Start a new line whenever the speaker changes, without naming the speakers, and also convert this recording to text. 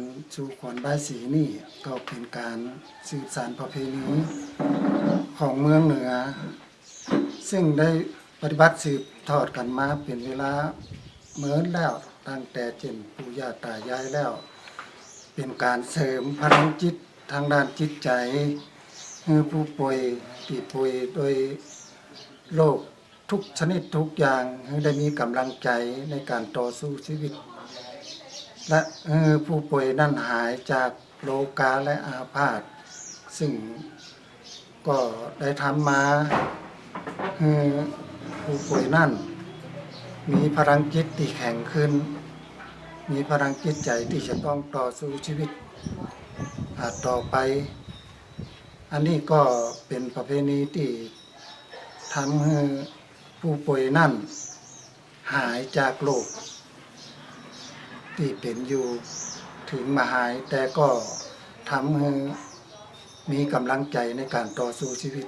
การสู่ขวัญบายสีนี่ก็เป็นการสืบสานประเพณีของเมืองเหนือ ซึ่งได้ปฏิบัติสืบทอดกันมาเป็นเวลาเหมือนแล้วตั้งแต่เจนปู่ย่าตายายแล้ว เป็นการเสริมพลังจิตทางด้านจิตใจให้ผู้ป่วยที่ป่วยโดยโรคทุกชนิดทุกอย่างให้ได้มีกำลังใจในการต่อสู้ชีวิต และผู้ป่วยนั้นหายจากโรคาและอาพาธซึ่งก็ได้ทำมาผู้ป่วยนั่น มีพลังจิตที่แข็งขึ้น มีพลังจิตใจที่จะต้องต่อสู้ชีวิตต่อไป อันนี้ก็เป็นประเพณีที่ทำให้ผู้ป่วยนั่น หายจากโรค ที่เป็นอยู่ถึงมาหาย แต่ก็ทำให้มีกำลังใจในการต่อสู้ชีวิต